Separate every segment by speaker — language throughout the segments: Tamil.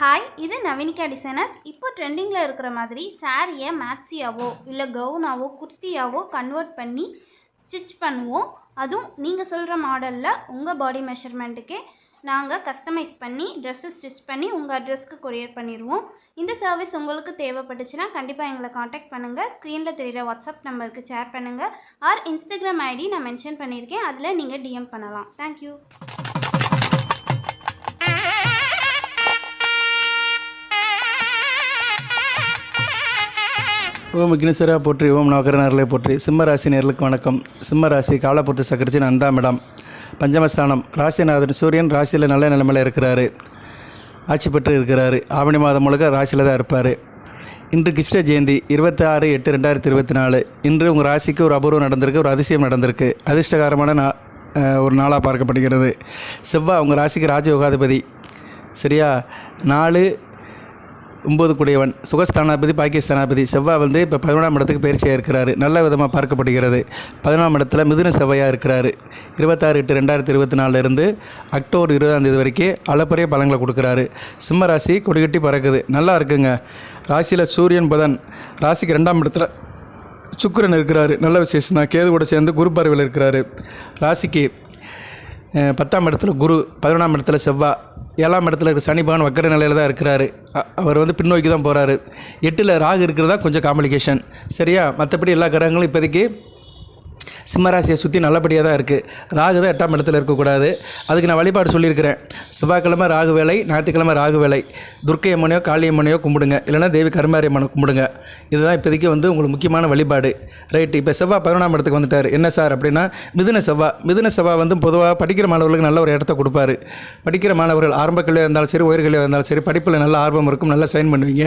Speaker 1: ஹாய் இது நவீனிகா டிசைனர்ஸ். இப்போ ட்ரெண்டிங்கில் இருக்கிற மாதிரி சாரியை மேக்ஸியாவோ இல்லை கவுனாவோ குர்த்தியாவோ கன்வெர்ட் பண்ணி ஸ்டிச் பண்ணுவோம். அதுவும் நீங்கள் சொல்கிற மாடலில் உங்கள் பாடி மெஷர்மெண்ட்டுக்கே நாங்கள் கஸ்டமைஸ் பண்ணி ட்ரெஸ்ஸு ஸ்டிச் பண்ணி உங்கள் அட்ரஸ்க்கு கொரியர் பண்ணிடுவோம். இந்த சர்வீஸ் உங்களுக்கு தேவைப்பட்டுச்சுன்னா கண்டிப்பாக எங்களை காண்டாக்ட் பண்ணுங்கள் ஸ்க்ரீனில் தெரியுற வாட்ஸ்அப் நம்பருக்கு ஷேர் பண்ணுங்கள் ஆர் இன்ஸ்டாகிராம் ஐடி நான் மென்ஷன் பண்ணியிருக்கேன். அதில் நீங்கள் டிஎம் பண்ணலாம். தேங்க்யூ
Speaker 2: ஓம் விக்னேஸ்வரா போற்றி ஓம் நவகரநர்களை போற்றி. சிம்ம ராசி நேர்களுக்கு வணக்கம். சிம்ம ராசி காலப்புத்து சக்கரச்சின் அந்தாம் இடம். பஞ்சமஸ்தானம். ராசிநாதன் சூரியன் ராசியில் நல்ல நிலைமையில் இருக்கிறாரு. ஆட்சி பெற்று இருக்கிறாரு. ஆவணி மாதம் முழுக்க ராசியில் தான் இருப்பார். இன்று கிருஷ்ண ஜெயந்தி இருபத்தி ஆறு எட்டு ரெண்டாயிரத்தி இருபத்தி நாலு. இன்று உங்கள் ராசிக்கு ஒரு அபூர்வம் நடந்திருக்கு ஒரு அதிசயம் நடந்திருக்கு. அதிர்ஷ்டகரமான நா ஒரு நாளாக பார்க்கப்படுகிறது. செவ்வாய் உங்கள் ராசிக்கு ராஜயோகாதிபதி. சரியா? நாலு ஒம்பது குடையவன் சுகஸ்தானாபதி பாகிஸ்தானாபதி செவ்வாய் வந்து இப்போ பதினொன்றாம் இடத்துக்கு பயிற்சியாக இருக்கிறாரு நல்ல விதமாக பார்க்கப்படுகிறது. பதினொன்றாம் இடத்துல மிதுன செவ்வாயாக இருக்கிறாரு. இருபத்தாறு எட்டு ரெண்டாயிரத்தி இருபத்தி நாலுலேருந்து அக்டோபர் இருபதாம் தேதி வரைக்கும் அளப்பரிய பலங்களை கொடுக்குறாரு. சிம்ம ராசி கொடிகட்டி பறக்குது. நல்லா இருக்குங்க. ராசியில் சூரியன் புதன் ராசிக்கு ரெண்டாம் இடத்துல சுக்கிரன் இருக்கிறாரு. நல்ல விசேஷம் தான் கேது கூட சேர்ந்து குரு பார்வையில் இருக்கிறாரு. ராசிக்கு பத்தாம் இடத்துல குரு பதினொன்றாம் இடத்துல செவ்வாய் ஏழாம் இடத்துல இருக்க சனி பகவான் வக்கர நிலையில் தான் இருக்கிறாரு. அவர் வந்து பின்னோக்கி தான் போகிறாரு எட்டில் ராகு இருக்கிறதா கொஞ்சம் காம்ப்ளிகேஷன் சரியா? மற்றபடி எல்லா கிரகங்களும் இப்போதைக்கு சிம்மராசியை சுற்றி நல்லபடியாக தான் இருக்குது ராகு தான் எட்டாம் இடத்துல இருக்கக்கூடாது. அதுக்கு நான் வழிபாடு சொல்லியிருக்கிறேன். செவ்வாய்க்கிழமை ராகு வேலை ஞாயிற்றுக்கிழமை ராகு வேலை. துர்க்கை அம்மனையோ காளி அம்மனையோ கும்பிடுங்க. இல்லைன்னா தேவி கருமாரி அம்மனை கும்பிடுங்க. இதுதான் இப்போதைக்கு வந்து உங்களுக்கு முக்கியமான வழிபாடு. ரைட் இப்போ செவ்வாய் பதினொன்றாம் இடத்துக்கு வந்துட்டார். என்ன சார் அப்படின்னா மிதுன செவ்வாய் மிதுன செவ்வாய் வந்து பொதுவாக படிக்கிற மாணவர்களுக்கு நல்ல ஒரு இடத்த கொடுப்பாரு. படிக்கிற மாணவர்கள் ஆரம்ப கல்வியாக இருந்தாலும் சரி உயர்கல்வியாக இருந்தாலும் சரி படிப்பில் நல்ல ஆர்வம் இருக்கும் நல்லா சைன் பண்ணுவீங்க.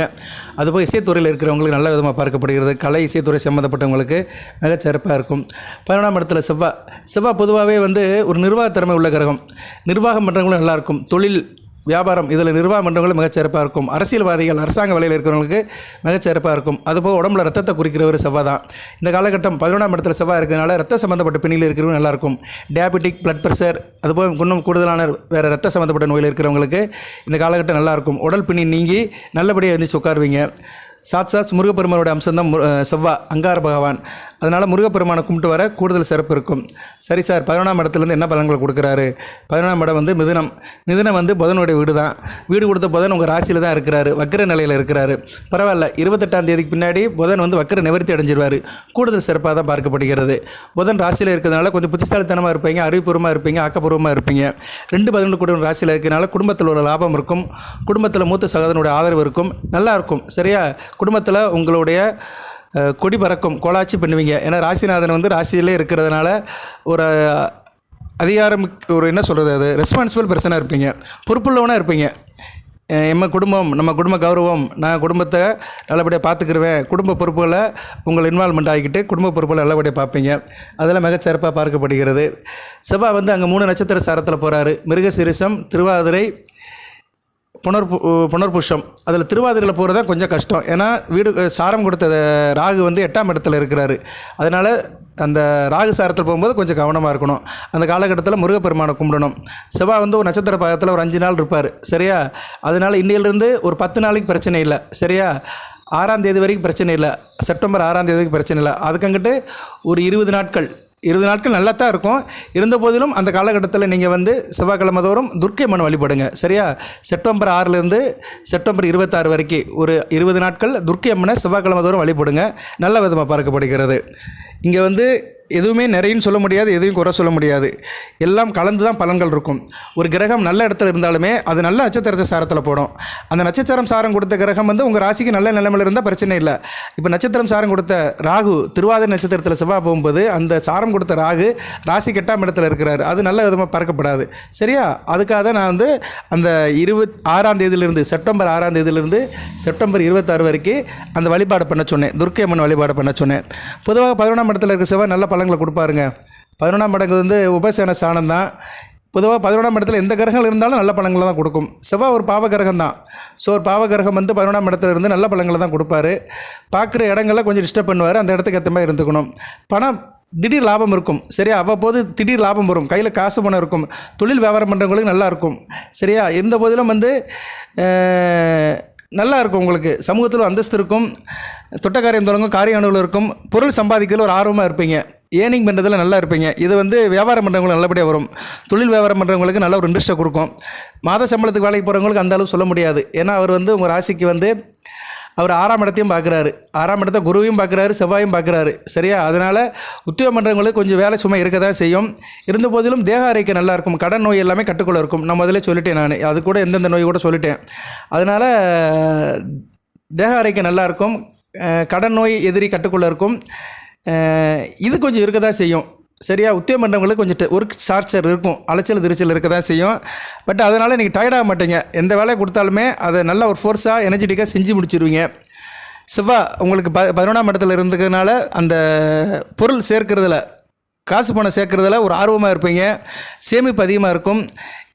Speaker 2: அதுபோல் இசைத்துறையில் இருக்கிறவங்களுக்கு நல்ல விதமாக பார்க்கப்படுகிறது. கலை இசைத்துறை சம்மந்தப்பட்டவங்களுக்கு மிகச்சிறப்பாக இருக்கும். பதினொன்றாம் இடத்துல செவ்வாய் செவ்வாய் பொதுவாகவே வந்து ஒரு நிர்வாகத் திறமை உள்ள கிரகம். நிர்வாகம் பண்ணுறவங்களும் நல்லாயிருக்கும் தொழில் வியாபாரம் இதில் நிர்வாகம் பண்ணுறவங்களும் மிகச்சிறப்பாக இருக்கும். அரசியல்வாதிகள் அரசாங்க வேலையில் இருக்கிறவங்களுக்கு மிகச்சிறப்பாக இருக்கும். அதுபோக உடம்புல ரத்தத்தை குறிக்கிறவர் செவ்வாய் தான். இந்த காலகட்டம் பதினொன்றாம் இடத்துல செவ்வாய் இருக்கிறதுனால ரத்த சம்மந்தப்பட்ட பிணியில் இருக்கிறவங்க நல்லாயிருக்கும் டயபெட்டிக் பிளட் ப்ரெஷர் அதுபோல் இன்னும் கூடுதலான வேறு ரத்த சம்மந்தப்பட்ட நோயில் இருக்கிறவங்களுக்கு இந்த காலகட்டம் நல்லாயிருக்கும் உடல் பிணி நீங்கி நல்லபடியாக எழுந்திரிச்சு உட்காருவீங்க. சாத் சாத் முருகப்பெருமானோட அம்சம் தான் செவ்வாய் அங்கார பகவான். அதனால் முருகப்பெருமானை கும்பிட்டு வர கூடுதல் சிறப்பு இருக்கும். சரி சார் பதினொன்றாம் இடத்துலேருந்து என்ன பலன்கள் கொடுக்குறாரு? பதினொன்றாம் இடம் வந்து மிதுனம். மிதுனம் வந்து புதனுடைய வீடு தான் வீடு கொடுத்த புதன் உங்கள் ராசியில் தான் இருக்கிறாரு. வக்கர நிலையில் இருக்கிறாரு. பரவாயில்ல இருபத்தெட்டாம் தேதிக்கு பின்னாடி புதன் வந்து வக்கர நிவர்த்தி அடைஞ்சிருவார். கூடுதல் சிறப்பாக தான் பார்க்கப்படுகிறது. புதன் ராசியில் இருக்கிறதுனால கொஞ்சம் புத்திசாலித்தனமாக இருப்பீங்க அறிவுபூர்வமாக இருப்பீங்க ஆக்கப்பூர்வமாக இருப்பீங்க. ரெண்டு பதினொன்று கூட ராசியில் இருக்கிறனால குடும்பத்தில் ஒரு லாபம் இருக்கும். குடும்பத்தில் மூத்த சகோதரனுடைய ஆதரவு இருக்கும். நல்லா இருக்கும். சரியா? குடும்பத்தில் உங்களுடைய கொடி பறக்கும் கோலாச்சி பண்ணுவீங்க. ஏன்னா ராசிநாதன் வந்து ராசியிலே இருக்கிறதுனால ஒரு அதிகாரம் ஒரு என்ன சொல்கிறது அது? ரெஸ்பான்சிபிள் பர்சனாக இருப்பீங்க. பொறுப்புள்ளவனாக இருப்பீங்க. அஹ் எம்ம குடும்பம் நம்ம குடும்ப கௌரவம் நான் குடும்பத்தை நல்லபடியாக பார்த்துக்கிருவேன் குடும்ப பொறுப்புகளை உங்கள் இன்வால்மெண்ட் ஆகிக்கிட்டு குடும்ப பொறுப்புகளை நல்லபடியாக பார்ப்பீங்க அதெல்லாம் மிகச்சிறப்பாக பார்க்கப்படுகிறது. செவ்வாய் வந்து அங்கே மூணு நட்சத்திர சாரத்தில் போகிறாரு மிருகசிரிசம் திருவாதிரை புனர் புனர்புஷம் அதில் திருவாதிரையில் போகிறது தான் கொஞ்சம் கஷ்டம். ஏன்னா வீடு சாரம் கொடுத்த ராகு வந்து எட்டாம் இடத்துல இருக்கிறாரு. அதனால் அந்த ராகு சாரத்தில் போகும்போது கொஞ்சம் கவனமாக இருக்கணும். அந்த காலகட்டத்தில் முருகப்பெருமானை கும்பிடணும். செவ்வாய் வந்து ஒரு நட்சத்திர பாகத்தில் ஒரு அஞ்சு நாள் இருப்பார். சரியா? அதனால் இன்னையிலேருந்து ஒரு பத்து நாளைக்கு பிரச்சனை இல்லை. சரியா? ஆறாம் தேதி வரைக்கும் பிரச்சனை இல்லை. செப்டம்பர் ஆறாம் தேதி வரைக்கும் பிரச்சனை இல்லை. அதுக்கங்கிட்டு ஒரு இருபது நாட்கள் இருபது நாட்கள் நல்லா தான் இருக்கும். இருந்த போதிலும் அந்த காலகட்டத்தில் நீங்கள் வந்து செவ்வாய்க்கிழமை தோறும் துர்க்கை மண் வழிபடுங்க. சரியா? செப்டம்பர் ஆறுலேருந்து செப்டம்பர் இருபத்தாறு வரைக்கும் ஒரு இருபது நாட்கள் துர்க்கை அம்மனை செவ்வாய்க்கிழமை தோறும் வழிபடுங்க. நல்ல விதமாக பார்க்கப்படுகிறது. இங்கே வந்து எதுவுமே நிறையன்னு சொல்ல முடியாது எதுவும் குறை சொல்ல முடியாது. எல்லாம் கலந்து தான் பலன்கள் இருக்கும். ஒரு கிரகம் நல்ல இடத்துல இருந்தாலுமே அது நல்ல நட்சத்திரத்தை சாரத்தில் போடும். அந்த நட்சத்திரம் சாரம் கொடுத்த கிரகம் வந்து உங்கள் ராசிக்கு நல்ல நிலைமையில் இருந்தால் பிரச்சனை இல்லை. இப்போ நட்சத்திரம் சாரம் கொடுத்த ராகு திருவாதிரை நட்சத்திரத்தில் செவ்வாய் போகும்போது அந்த சாரம் கொடுத்த ராகு ராசி கெட்டாம் இடத்துல இருக்கிறாரு. அது நல்ல விதமாக பறக்கப்படாது. சரியா? அதுக்காக தான் நான் வந்து அந்த இருபத் ஆறாம் தேதியிலிருந்து செப்டம்பர் ஆறாம் தேதியிலிருந்து செப்டம்பர் இருபத்தாறு வரைக்கும் அந்த வழிபாடு பண்ண சொன்னேன். துர்க்கை அம்மன் வழிபாடு பண்ண சொன்னேன். பொதுவாக பதினொன்றாம் இடத்துல இருக்க செவ்வாய் நல்ல பலன்களை கொடுப்பாருங்க. பதினொன்றாம் இடங்கு வந்து உபசேன சாணம் தான். பொதுவாக பதினொன்றாம் இடத்துல எந்த கிரகங்கள் இருந்தாலும் நல்ல பழங்களை தான் கொடுக்கும். செவ்வாய் ஒரு பாவ கிரகம் தான். ஸோ ஒரு பாவ கிரகம் வந்து பதினொன்றாம் இடத்துல இருந்து நல்ல பழங்களை தான் கொடுப்பாரு. பார்க்குற இடங்கள்லாம் கொஞ்சம் டிஸ்டர்ப் பண்ணுவார். அந்த இடத்துக்கு ஏற்ற மாதிரி இருந்துக்கணும். பணம் திடீர் லாபம் இருக்கும். சரியா? அவ்வப்போது திடீர் லாபம் வரும். கையில் காசு பணம் இருக்கும். தொழில் வியாபாரம் பண்ணுறவங்களுக்கு நல்லா இருக்கும். சரியா? இருந்த போதிலும் வந்து நல்லா இருக்கும் உங்களுக்கு. சமூகத்தில் அந்தஸ்து இருக்கும். தொட்ட காரியம் தொடங்கும் காரிய அணுவில் இருக்கும். பொருள் சம்பாதிக்கிறதுல ஒரு ஆர்வமாக இருப்பீங்க. ஏர்னிங் பண்ணுறதுல நல்லா இருப்பீங்க. இது வந்து வியாபாரம் பண்ணுறவங்களுக்கு நல்லபடியாக வரும். தொழில் வியாபாரம் பண்ணுறவங்களுக்கு நல்ல ஒரு இன்ட்ரெஸ்ட்டை கொடுக்கும். மாத சம்பளத்துக்கு வேலைக்கு போகிறவங்களுக்கு அந்த அளவு சொல்ல முடியாது. ஏன்னா அவர் வந்து உங்கள் ராசிக்கு வந்து அவர் ஆறாம் இடத்தையும் பார்க்குறாரு ஆறாம் இடத்த குருவையும் பார்க்குறாரு செவ்வாயும் பார்க்குறாரு சரியா? அதனால் உத்தியோகம் பண்ணுறவங்களுக்கு கொஞ்சம் வேலை சுமை இருக்க தான் செய்யும். இருந்த போதிலும் தேக அறைக்கு நல்லா இருக்கும். கடன் நோய் எல்லாமே கட்டுக்குள்ளே இருக்கும். நான் முதல்ல சொல்லிட்டேன் நான். அது கூட எந்தெந்த நோய் கூட சொல்லிட்டேன். அதனால் தேக அறைக்கு நல்லாயிருக்கும் கடன் நோய் எதிரி கட்டுக்குள்ளே இருக்கும். இது கொஞ்சம் இருக்க தான் செய்யும். சரியா? உத்தியோகம் பண்ணுறவங்களுக்கு கொஞ்சம் ஒர்க் சார்ச்சர் இருக்கும். அலைச்சல் திருச்சல் இருக்க தான் செய்யும். பட் அதனால் நீங்கள் டயர்டாக மாட்டீங்க. எந்த வேலையை கொடுத்தாலுமே அதை நல்ல ஒரு ஃபோர்ஸாக எனர்ஜெட்டிக்காக செஞ்சு முடிச்சிருவீங்க. செவ்வாய் உங்களுக்கு ப பதினொன்றாம் இடத்துல இருந்ததுனால அந்த பொருள் சேர்க்கறதுல காசு பணம் சேர்க்குறதுல ஒரு ஆர்வமாக இருப்பீங்க. சேமிப்பு அதிகமாக இருக்கும்.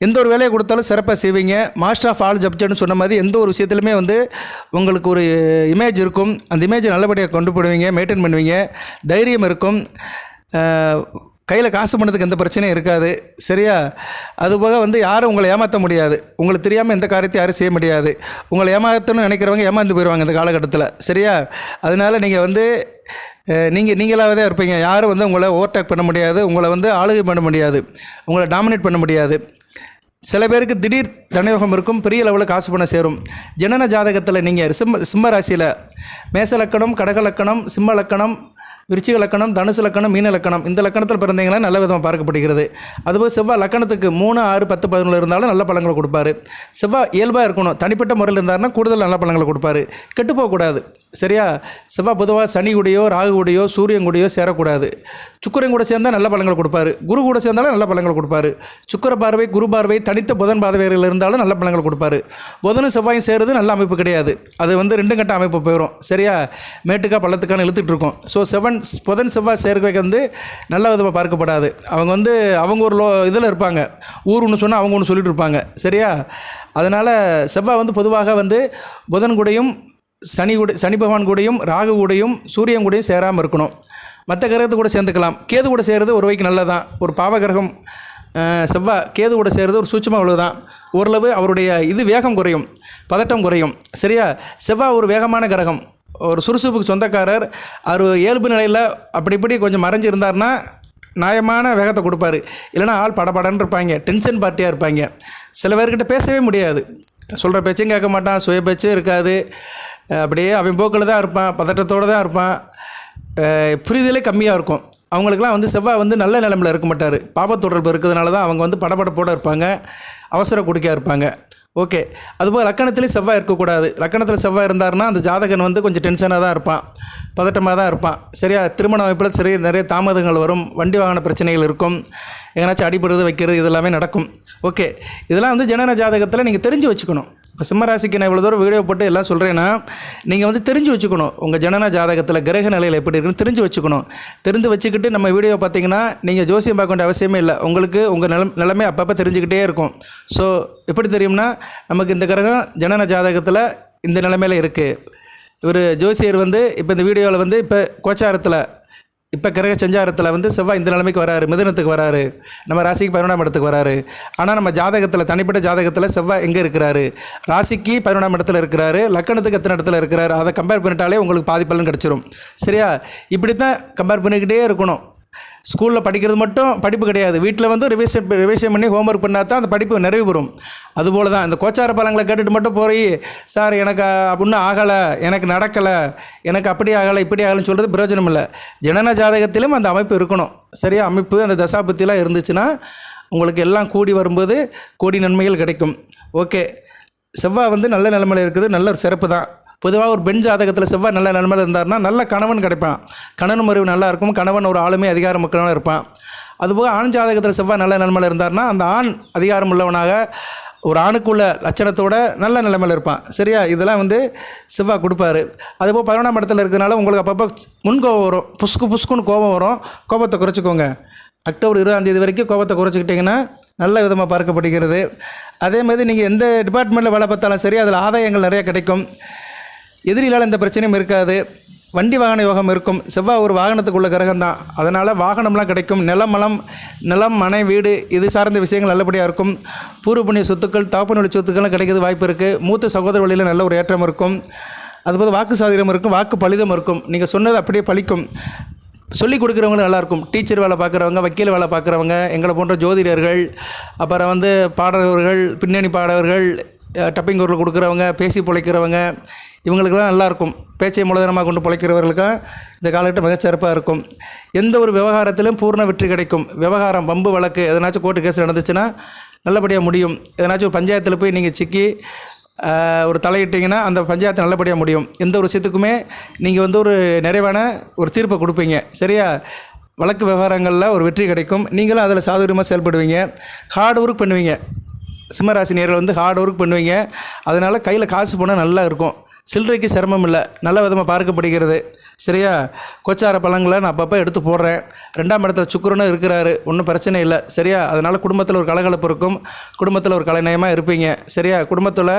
Speaker 2: எந்த ஒரு வேலையை கொடுத்தாலும் சிறப்பாக செய்வீங்க. மாஸ்டர் ஆஃப் ஆல் ஜப்ஜன்னு சொன்ன மாதிரி எந்த ஒரு விஷயத்துலையுமே வந்து உங்களுக்கு ஒரு இமேஜ் இருக்கும். அந்த இமேஜை நல்லபடியாக கொண்டு போடுவீங்க மெயின்டைன் பண்ணுவீங்க. தைரியம் இருக்கும். கையில் காசு பண்ணதுக்கு எந்த பிரச்சனையும் இருக்காது. சரியா? அதுபோக வந்து யாரும் உங்களை ஏமாற்ற முடியாது. உங்களுக்கு தெரியாமல் எந்த காரியத்தையும் யாரும் செய்ய முடியாது. உங்களை ஏமாற்றணும்னு நினைக்கிறவங்க ஏமாந்து போயிடுவாங்க இந்த காலகட்டத்தில். சரியா? அதனால் நீங்கள் வந்து நீங்கள் நீங்களாகவே தான் இருப்பீங்க. யாரும் வந்து உங்களை ஓவர்டேக் பண்ண முடியாது. உங்களை வந்து ஆளுகை பண்ண முடியாது. உங்களை டாமினேட் பண்ண முடியாது. சில பேருக்கு திடீர் தனயோகம் இருக்கும். பெரிய லெவலில் காசு பணம் சேரும். ஜனன ஜாதகத்தில் நீங்கள் சிம்ம சிம்ம ராசியில் மேச லக்கணம் கடக லக்கணம் சிம்ம லக்கணம் விருச்சிக லக்கணம் தனுசு லக்கணம் மீன லக்கணம். இந்த லக்கணத்தில் பிறந்தீங்கன்னா நல்ல விதமாக பார்க்கப்படுகிறது. அதுபோல் செவ்வாய் லக்கணத்துக்கு மூணு ஆறு பத்து பதினொன்று இருந்தாலும் நல்ல பழங்களை கொடுப்பாரு. செவ்வாய் இயல்பாக இருக்கணும். தனிப்பட்ட முறையில் இருந்தாருன்னா கூடுதல் நல்ல பழங்களை கொடுப்பாரு. கெட்டு போகக்கூடாது. சரியா? செவ்வாய் பொதுவாக சனி கூடயோ ராகு கூடயோ சூரியன் கூடயோ சேரக்கூடாது. சுக்கரன் கூட சேர்ந்தால் நல்ல பழங்களை கொடுப்பாரு. குரு கூட சேர்ந்தாலும் நல்ல பழங்களை கொடுப்பாரு. சுக்கிர பார்வை குரு பார்வை தனித்த புதன் பார்வைகள் இருந்தாலும் நல்ல பழங்களை கொடுப்பாரு. புதனும் செவ்வாயும் சேருது நல்ல அமைப்பு கிடையாது. அது வந்து ரெண்டு கட்ட அமைப்பு போயிடும் சரியா? மேட்டுக்கா பள்ளத்துக்கான இழுத்துட்டு இருக்கோம். ஸோ செவன் புதன் செவ்வாய் சேர்க்கை வந்து நல்ல விதமாக பார்க்கப்படாது. அவங்க வந்து அவங்க ஒரு லோ இதில் இருப்பாங்க. ஊர் ஒன்று சொன்னால் அவங்க ஒன்று சொல்லிட்டு இருப்பாங்க. சரியா? அதனால் செவ்வாய் வந்து பொதுவாக வந்து புதன் கூடையும் சனி கூட சனி பகவான் கூடையும் ராகு கூடையும் சூரியன் கூடையும் சேராமல் இருக்கணும். மற்ற கிரகத்து கூட சேர்ந்துக்கலாம். கேது கூட சேர்றது ஒரு வைக்கு நல்லதான் ஒரு பாவகிரகம் கிரகம் செவ்வாய் கேது கூட சேர்றது ஒரு சூட்சமாக அவ்வளோதான் ஓரளவு அவருடைய இது வேகம் குறையும். பதட்டம் குறையும். சரியா? செவ்வாய் ஒரு வேகமான கிரகம். ஒரு சுறுசுறுப்புக்கு சொந்தக்காரர் அவர் இயல்பு நிலையில் அப்படி இப்படி கொஞ்சம் மறைஞ்சிருந்தார்னா நியாயமான வேகத்தை கொடுப்பாரு. இல்லைனா ஆள் படபடன்னு இருப்பாங்க டென்ஷன் பார்ட்டியாக இருப்பாங்க. சில பேர்கிட்ட பேசவே முடியாது. சொல்கிற பேச்சும் கேட்க மாட்டான் சுய பேச்சும் இருக்காது. அப்படியே அவன் போக்கில் தான் இருப்பான் பதட்டத்தோடு தான் இருப்பான். புரிதலே கம்மியாக இருக்கும். அவங்களுக்குலாம் வந்து செவ்வாய் வந்து நல்ல நிலைமையில் இருக்க மாட்டார். பாபத் தொடர்பு இருக்கிறதுனால தான் அவங்க வந்து படபடப்போடு இருப்பாங்க அவசர குடிக்கா இருப்பாங்க. ஓகே. அதுபோல் லக்கணத்துலேயும் செவ்வாய் இருக்கக்கூடாது. லக்கணத்தில் செவ்வாய் இருந்தார்னா அந்த ஜாதகன் வந்து கொஞ்சம் டென்ஷனாக தான் இருப்பான். பதட்டமாக தான் இருப்பான். சரியா? திருமண அமைப்பில் சரி நிறைய தாமதங்கள் வரும். வண்டி வாகன பிரச்சனைகள் இருக்கும். எங்கேனாச்சும் அடிபடுறது வைக்கிறது இதெல்லாமே நடக்கும். ஓகே. இதெல்லாம் வந்து ஜனன ஜாதகத்தில் நீங்கள் தெரிஞ்சு வச்சுக்கணும். இப்போ சிம்மராசிக்கு நான் இவ்வளோ தூரம் வீடியோ போட்டு எல்லாம் சொல்கிறேன்னா நீங்கள் வந்து தெரிஞ்சு வச்சுக்கணும். உங்கள் ஜனன ஜாதகத்தில் கிரக நிலையில் எப்படி இருக்குன்னு தெரிஞ்சு வச்சுக்கணும். தெரிஞ்சு வச்சுக்கிட்டு நம்ம வீடியோ பார்த்தீங்கன்னா நீங்கள் ஜோசியம் பார்க்க வேண்டிய அவசியமே இல்லை. உங்களுக்கு உங்கள் நிலம் நிலமே அப்பப்போ தெரிஞ்சுக்கிட்டே இருக்கும். ஸோ எப்படி தெரியும்னா நமக்கு இந்த கிரகம் ஜனன ஜாதகத்தில் இந்த நிலைமையில் இருக்குது இவர் ஜோசியர் வந்து இப்போ இந்த வீடியோவில் வந்து இப்போ கோச்சாரத்தில் இப்போ கிரக சஞ்சாரத்தில் வந்து செவ்வாய் இந்த நிலைமைக்கு வராரு மிதனத்துக்கு வராரு நம்ம ராசிக்கு பதினொன்றாம் இடத்துக்கு வராரு. ஆனால் நம்ம ஜாதகத்தில் தனிப்பட்ட ஜாதகத்தில் செவ்வாய் எங்கே இருக்கிறாரு? ராசிக்கு பதினொன்றாம் இடத்துல இருக்கிறாரு லக்கணத்துக்கு எத்தனை இடத்துல இருக்கிறாரு? அதை கம்பேர் பண்ணிட்டாலே உங்களுக்கு பாதி பலன் கிடச்சிரும். சரியா? இப்படி தான் கம்பேர் பண்ணிக்கிட்டே இருக்கணும். ஸ்கூலில் படிக்கிறது மட்டும் படிப்பு கிடையாது. வீட்டில் வந்து ரிவிஷன் ரிவிஷன் பண்ணி ஹோம்ஒர்க் பண்ணால் தான் அந்த படிப்பு நிறைவு பெறும். அதுபோல் தான் இந்த கோச்சார பலங்களை கேட்டுட்டு மட்டும் போய் சார் எனக்கு அப்படின்னு ஆகலை எனக்கு நடக்கலை எனக்கு அப்படி ஆகலை இப்படி ஆகலைன்னு சொல்கிறது பிரயோஜனம் இல்லை. ஜனன ஜாதகத்திலும் அந்த அமைப்பு இருக்கணும். சரியா? அமைப்பு அந்த தசாபத்திலாம் இருந்துச்சுன்னா உங்களுக்கு எல்லாம் கூடி வரும்போது கோடி நன்மைகள் கிடைக்கும். ஓகே. செவ்வாய் வந்து நல்ல நிலமையில் இருக்குது நல்ல ஒரு சிறப்பு தான். பொதுவாக ஒரு பெண் ஜாதகத்தில் செவ்வாய் நல்ல நன்மையில் இருந்தார்னா நல்ல கணவன் கிடைப்பான். கணவன் முறைவு நல்லா இருக்கும் கணவன் ஒரு ஆளுமே அதிகாரம் மக்களாக இருப்பான். அதுபோக ஆண் ஜாதகத்தில் செவ்வாய் நல்ல நிலமையில் இருந்தாருன்னா அந்த ஆண் அதிகாரம் உள்ளவனாக ஒரு ஆணுக்குள்ள லட்சணத்தோட நல்ல நிலைமையில் இருப்பான். சரியா? இதெல்லாம் வந்து செவ்வாய் கொடுப்பாரு. அதுபோல் பதினொன்றாம் இடத்துல இருக்கிறனால உங்களுக்கு அப்பப்போ முன் கோபம் வரும். புஸ்கு புஸ்குன்னு கோபம் வரும். கோபத்தை குறைச்சிக்கோங்க. அக்டோபர் இருபதாம் தேதி வரைக்கும் கோபத்தை குறைச்சிக்கிட்டிங்கன்னா நல்ல விதமாக பார்க்கப்படுகிறது. அதே மாதிரி நீங்கள் எந்த டிபார்ட்மெண்ட்டில் வேலை பார்த்தாலும் சரி அதில் ஆதாயங்கள் நிறைய கிடைக்கும். எதிரிகளால் எந்த பிரச்சனையும் இருக்காது. வண்டி வாகன யோகம் இருக்கும். செவ்வாய் ஒரு வாகனத்துக்குள்ள கிரகம் தான் அதனால் வாகனம்லாம் கிடைக்கும். நிலம் மலம் நிலம் மனை வீடு இது சார்ந்த விஷயங்கள் நல்லபடியாக இருக்கும். பூர்வ புண்ணிய சொத்துக்கள் தாப்பனொழி சொத்துக்கள்லாம் கிடைக்கிறது வாய்ப்பு இருக்குது மூத்த சகோதர வழியில் நல்ல ஒரு ஏற்றம் இருக்கும். அதுபோல் வாக்கு சாதிரம் இருக்கும். வாக்கு பலிதம் இருக்கும். நீங்கள் சொன்னது அப்படியே பழிக்கும் சொல்லிக் கொடுக்குறவங்களும் நல்லாயிருக்கும் டீச்சர் வேலை பார்க்குறவங்க வக்கீல் வேலை பார்க்குறவங்க எங்களை போன்ற ஜோதிடர்கள் அப்புறம் வந்து பாடகர்கள் பின்னணி பாடகர்கள் டப்பிங் குரல் கொடுக்குறவங்க பேசி பிழைக்கிறவங்க இவங்களுக்கெல்லாம் நல்லாயிருக்கும். பேச்சை மூலதனமாக கொண்டு பிழைக்கிறவர்களுக்கும் இந்த காலகட்டம் மிகச்சிறப்பாக இருக்கும். எந்த ஒரு விவகாரத்திலும் பூர்ண வெற்றி கிடைக்கும். விவகாரம் பம்பு வழக்கு எதனாச்சும் கோர்ட்டு கேஸ் நடந்துச்சுன்னா நல்லபடியாக முடியும். எதனாச்சும் ஒரு பஞ்சாயத்தில் போய் நீங்கள் சிக்கி ஒரு தலையிட்டிங்கன்னா அந்த பஞ்சாயத்து நல்லபடியாக முடியும். எந்த ஒரு விஷயத்துக்குமே நீங்கள் வந்து ஒரு நிறைவான ஒரு தீர்ப்பை கொடுப்பீங்க. சரியா? வழக்கு விவகாரங்களில் ஒரு வெற்றி கிடைக்கும். நீங்களும் அதில் சாதுரியமாக செயல்படுவீங்க. ஹார்ட் ஒர்க் பண்ணுவீங்க. சிம்மராசி நேரில் வந்து ஹார்ட் ஒர்க் பண்ணுவீங்க. அதனால் கையில் காசு போனால் நல்லா இருக்கும். சில்லறைக்கு சிரமம் இல்லை. நல்ல விதமாக பார்க்கப்படுகிறது. சரியா? கொச்சார பழங்களை நான் அப்பப்போ எடுத்து போடுறேன். ரெண்டாம் இடத்துல சுக்கிரனும் இருக்கிறாரு. ஒன்றும் பிரச்சனை இல்லை. சரியா? அதனால் குடும்பத்தில் ஒரு கலகலப்பு இருக்கும். குடும்பத்தில் ஒரு கலைநயமாக இருப்பீங்க. சரியா? குடும்பத்தில்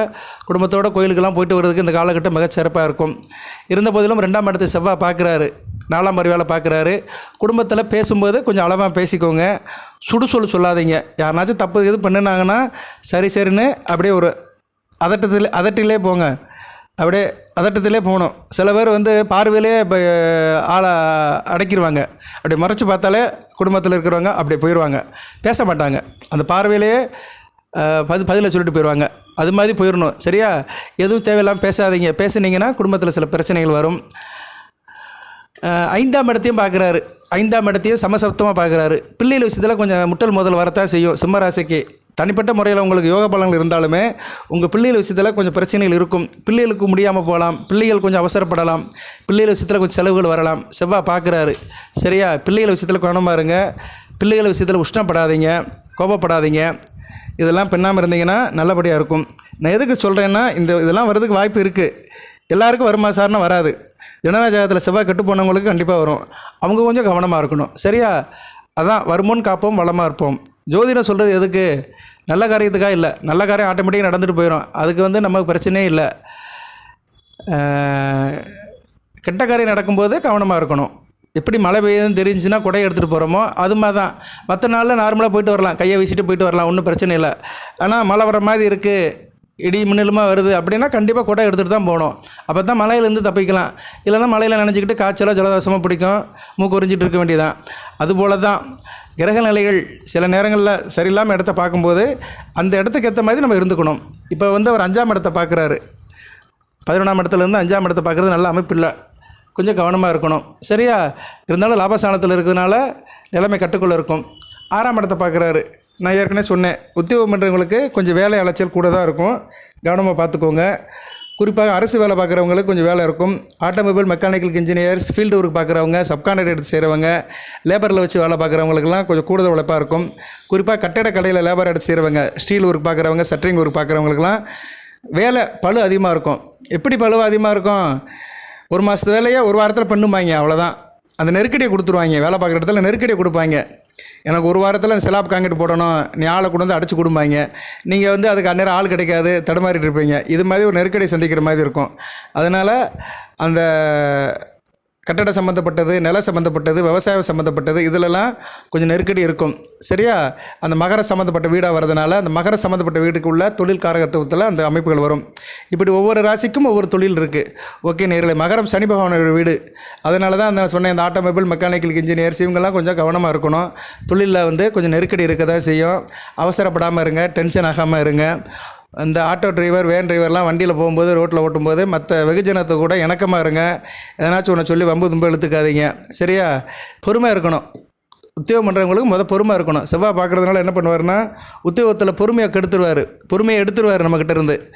Speaker 2: குடும்பத்தோட கோயிலுக்கெல்லாம் போயிட்டு வர்றதுக்கு இந்த காலகட்டம் மிகச்சிறப்பாக இருக்கும். இருந்த போதிலும் ரெண்டாம் இடத்தை செவ்வாய் பார்க்குறாரு. நாலாம் பரிவால பார்க்குறாரு. குடும்பத்தில் பேசும்போது கொஞ்சம் அளவாக பேசிக்கோங்க. சுடுசொல் சொல்லாதீங்க. யாருனாச்சும் தப்பு இது பண்ணினாங்கன்னா சரி சரின்னு அப்படியே ஒரு அதட்டத்தில் அதட்டிலே போங்க. அப்படியே பதட்டத்திலே போகணும். சில பேர் வந்து பார்வையிலே இப்போ ஆளை அடக்கிடுவாங்க அப்படியே மறைச்சி பார்த்தாலே குடும்பத்தில் இருக்கிறவங்க அப்படியே போயிடுவாங்க பேச மாட்டாங்க. அந்த பார்வையிலேயே பதி பதிலை சொல்லிட்டு போயிடுவாங்க அது மாதிரி போயிடணும் சரியா? எதுவும் தேவையில்லாமல் பேசாதீங்க. பேசுனீங்கன்னா குடும்பத்தில் சில பிரச்சனைகள் வரும். ஐந்தாம் இடத்தையும் பார்க்குறாரு. ஐந்தாம் இடத்தையும் சமசப்தமாக பார்க்குறாரு. பிள்ளைகள் விஷயத்தில் கொஞ்சம் முட்டல் முதல் வரத்தான் செய்யும். சிம்மராசிக்கு தனிப்பட்ட முறையில் உங்களுக்கு யோக பலன்கள் இருந்தாலுமே உங்கள் பிள்ளைகள் விஷயத்தில் கொஞ்சம் பிரச்சனைகள் இருக்கும். பிள்ளைகளுக்கு முடியாமல் போகலாம். பிள்ளைகள் கொஞ்சம் அவசரப்படலாம். பிள்ளைகள் விஷயத்தில் கொஞ்சம் செலவுகள் வரலாம். செவ்வாய் பார்க்குறாரு. சரியா? பிள்ளைகள் விஷயத்தில் கவனமாக இருங்க. பிள்ளைகள் விஷயத்தில் உஷ்ணப்படாதீங்க. கோபப்படாதீங்க. இதெல்லாம் பெண்ணாமல் இருந்தீங்கன்னா நல்லபடியாக இருக்கும். நான் எதுக்கு சொல்கிறேன்னா இந்த இதெல்லாம் வர்றதுக்கு வாய்ப்பு இருக்குது எல்லாருக்கும் வருமா? சார்னா வராது. ஜனநாயகத்தில் செவ்வாய் கெட்டு போனவங்களுக்கு கண்டிப்பாக வரும். அவங்க கொஞ்சம் கவனமாக இருக்கணும். சரியா? அதான் வருமுன் காப்போம் வளமாக இருப்போம். ஜோதிடம் சொல்கிறது எதுக்கு? நல்ல காரியத்துக்காக இல்லை. நல்ல காரியம் ஆட்டோமேட்டிக்காக நடந்துட்டு போயிடும் அதுக்கு வந்து நமக்கு பிரச்சனையே இல்லை. கெட்ட காரியம் நடக்கும்போது கவனமாக இருக்கணும். எப்படி மழை பெய்யுதுன்னு தெரிஞ்சுன்னா குடையை எடுத்துகிட்டு போகிறோமோ அது மாதிரி தான் மற்ற நாளில் நார்மலாக போயிட்டு வரலாம். கையை வீசிட்டு போயிட்டு வரலாம். ஒன்றும் பிரச்சனை இல்லை. ஆனால் மழை வர மாதிரி இருக்குது இடி மின்னலுமாக வருது அப்படின்னா கண்டிப்பாக கொடை எடுத்துகிட்டு தான் போகணும். அப்போ தான் மலையிலேருந்து தப்பிக்கலாம். இல்லைன்னா மலையில் நினச்சிக்கிட்டு காய்ச்சலாக ஜலதோஷமாக பிடிக்கும். மூக்கு உறிஞ்சிட்டு இருக்க வேண்டியதான் அதுபோல தான் கிரக நிலைகள் சில நேரங்களில் சரியில்லாமல் இடத்த பார்க்கும்போது அந்த இடத்துக்கு ஏற்ற மாதிரி நம்ம இருந்துக்கணும். இப்போ வந்து அவர் அஞ்சாம் இடத்த பார்க்குறாரு. பதினொன்றாம் இடத்துலேருந்து அஞ்சாம் இடத்த பார்க்குறது நல்ல அமைப்பு இல்லை. கொஞ்சம் கவனமாக இருக்கணும். சரியா? இருந்தாலும் லாபஸ்தானத்தில் இருக்கிறதுனால நிலைமை கட்டுக்குள்ளே இருக்கும். ஆறாம் இடத்த பார்க்குறாரு. நான் ஏற்கனவே சொன்னேன் உத்தியோகம் பண்ணுறவங்களுக்கு கொஞ்சம் வேலை அலைச்சல் கூட தான் இருக்கும். கவனமாக பார்த்துக்கோங்க. குறிப்பாக அரசு வேலை பார்க்குறவங்களுக்கு கொஞ்சம் வேலை இருக்கும். Automobile mechanical engineers field work பார்க்குறவங்க சப்கான்ட்ராக்ட் எடுத்து செய்கிறவங்க லேபரில் வச்சு வேலை பார்க்குறவங்களுக்குலாம் கொஞ்சம் கூடுதல் உழைப்பாக இருக்கும். குறிப்பாக கட்டட கடையில் லேபர் எடுத்து செய்கிறவங்க ஸ்டீல் ஒர்க் பார்க்குறவங்க சட்டரிங் ஒர்க் பார்க்குறவங்களுக்குலாம் வேலை பளு அதிகமாக இருக்கும். எப்படி பளு அதிகமாக இருக்கும்? ஒரு மாதத்து வேலையை ஒரு வாரத்தில் பண்ணுமாங்க அவ்வளோதான் அந்த நெருக்கடியை கொடுத்துருவாங்க வேலை பார்க்குற இடத்துல நெருக்கடியை கொடுப்பாங்க. எனக்கு ஒரு வாரத்தில் சிலாப் காங்கிட்டு போடணும். நீ ஆளை கொண்டு வந்து அடிச்சு கொடுப்பாங்க நீங்கள் வந்து அதுக்கு அந்நேரம் ஆள் கிடைக்காது தடுமாறிட்டு இருப்பீங்க. இது மாதிரி ஒரு நெருக்கடி சந்திக்கிற மாதிரி இருக்கும். அதனால் அந்த கட்டட சம்மந்தப்பட்டது நில சம்மந்தப்பட்டது விவசாயம் சம்மந்தப்பட்டது இதிலெல்லாம் கொஞ்சம் நெருக்கடி இருக்கும். சரியா? அந்த மகர சம்மந்தப்பட்ட வீடாக வரதுனால அந்த மகர சம்மந்தப்பட்ட வீட்டுக்குள்ள தொழில் காரகத்துவத்தில் அந்த அமைப்புகள் வரும். இப்படி ஒவ்வொரு ராசிக்கும் ஒவ்வொரு தொழில் இருக்குது ஓகே நேரில் மகரம் சனி பகவானோட வீடு. அதனால தான் அந்த சொன்னேன் இந்த ஆட்டோமொபைல் மெக்கானிக்கல் இன்ஜினியர்ஸ் இவங்கெல்லாம் கொஞ்சம் கவனமாக இருக்கணும். தொழிலில் வந்து கொஞ்சம் நெருக்கடி இருக்க தான் செய்யும். அவசரப்படாமல் இருங்க டென்ஷன் ஆகாமல் இருங்க. இந்த ஆட்டோ டிரைவர் வேன் டிரைவர்லாம் வண்டியில் போகும்போது ரோட்டில் ஓட்டும்போது மற்ற வெகுஜனத்தை கூட இணக்கமாக இருங்க. எதனாச்சும் ஒன்று சொல்லி வம்பு தும்பு இழுத்துக்காதீங்க. சரியா? பொறுமை இருக்கணும். உத்தியோகம் பண்ணுறவங்களுக்கு முதல் பொறுமை இருக்கணும். செவ்வாய் பார்க்குறதுனால என்ன பண்ணுவார்னா உத்தியோகத்தில் பொறுமையை கெடுத்துருவார். பொறுமையை எடுத்துருவார் நம்மக்கிட்ட இருந்து.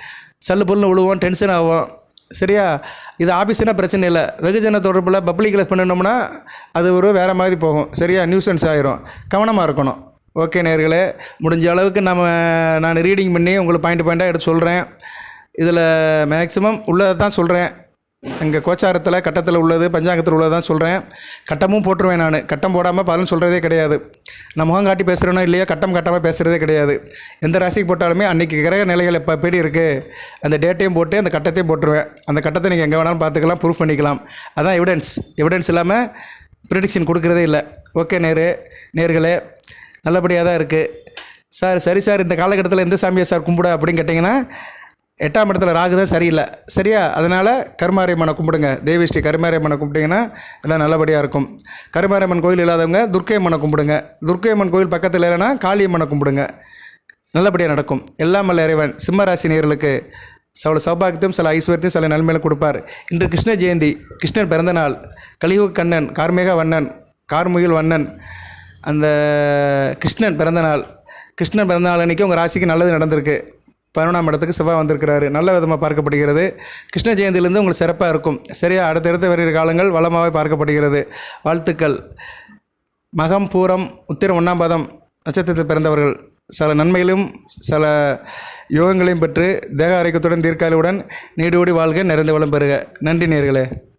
Speaker 2: சல்லு புல்லுன்னு விழுவோம் டென்ஷன் ஆகும் சரியா? இது ஆஃபீஸ்னால் பிரச்சனை இல்லை. வெகுஜன தொடர்பில் பப்ளிக்கில் பண்ணினோம்னா அது ஒரு வேறு மாதிரி போகும். சரியா? நியூசன்ஸ் ஆயிரும். கவனமாக இருக்கணும். ஓகே நேர்களே முடிஞ்ச அளவுக்கு நம்ம நான் ரீடிங் பண்ணி உங்களுக்கு பாயிண்ட் பாயிண்ட்டாக எடுத்து சொல்கிறேன் இதில் மேக்ஸிமம் உள்ளதை தான் சொல்கிறேன் எங்கள் கோச்சாரத்தில் கட்டத்தில் உள்ளது பஞ்சாங்கத்தில் உள்ளது தான் சொல்கிறேன் கட்டமும் போட்டுருவேன் நான். கட்டம் போடாமல் பலன் சொல்கிறதே கிடையாது. நான் முகம் காட்டி பேசுகிறேனோ இல்லையோ கட்டம் கட்டமாக பேசுகிறதே கிடையாது. எந்த ராசிக்கு போட்டாலுமே அன்றைக்கி கிரக நிலைகள் எப்போ எப்படி இருக்குது அந்த டேட்டையும் போட்டு அந்த கட்டத்தையும் போட்டுருவேன். அந்த கட்டத்தை நீங்கள் எங்கே வேணாலும் பார்த்துக்கலாம் ப்ரூஃப் பண்ணிக்கலாம். அதான் எவிடன்ஸ் எவிடன்ஸ் இல்லாமல் ப்ரிடிக்ஷன் கொடுக்குறதே இல்லை. ஓகே நேரு நேர்களே நல்லபடியாக தான் இருக்குது சார் சரி சார் இந்த காலகட்டத்தில் எந்த சாமியை சார் கும்பிட அப்படின்னு கேட்டிங்கன்னா எட்டாம் இடத்துல ராகு தான் சரியில்லை. சரியா? அதனால் கருமாரியம்மனை கும்பிடுங்க. தேவி ஸ்ரீ கருமாரியம்மனை கும்பிட்டிங்கன்னா எல்லாம் நல்லபடியாக இருக்கும். கருமாரியம்மன் கோயில் இல்லாதவங்க துர்க்கையம்மனை கும்பிடுங்க. துர்க்கையம்மன் கோயில் பக்கத்தில் இல்லைன்னா காளியம்மனை கும்பிடுங்க. நல்லபடியாக நடக்கும். எல்லாம் வல்ல இறைவன். சிம்மராசி நேர்களுக்கு சில சௌபாகியத்தையும் சில ஐஸ்வர்யத்தையும் சில நன்மையிலும் கொடுப்பார். இன்று கிருஷ்ண ஜெயந்தி கிருஷ்ணன் பிறந்தநாள் கலியுக கண்ணன் கார்மேக வண்ணன் கார்முகில் வண்ணன். அந்த கிருஷ்ணன் பிறந்த நாள் கிருஷ்ணன் பிறந்த நாள் அன்றைக்கி உங்கள் ராசிக்கு நல்லது நடந்திருக்கு. பதினொன்றாம் இடத்துக்கு செவ்வாய் வந்திருக்கிறாரு. நல்ல விதமாக பார்க்கப்படுகிறது. கிருஷ்ண ஜெயந்தியிலேருந்து உங்களுக்கு சிறப்பாக இருக்கும். சரியா அடுத்தடுத்து வருகிற காலங்கள் வளமாகவே பார்க்கப்படுகிறது. வாழ்த்துக்கள். மகம் பூரம் உத்திரம் ஒன்றாம் பாதம் நட்சத்திரத்தில் பிறந்தவர்கள். சில நன்மைகளும் சில யோகங்களையும் பெற்று தேக ஆரோக்கியத்துடன் தீர்க்காலுடன் நீடோடி வாழ்க நிறைந்த வளம் பெறுக. நன்றி நேர்களே.